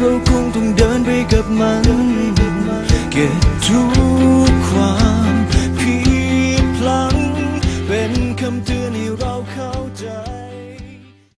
เราคงต้องเดินไปกับมัน เก็บทุกความผิดพลังเป็นคำเตือนให้เราเข้าใจ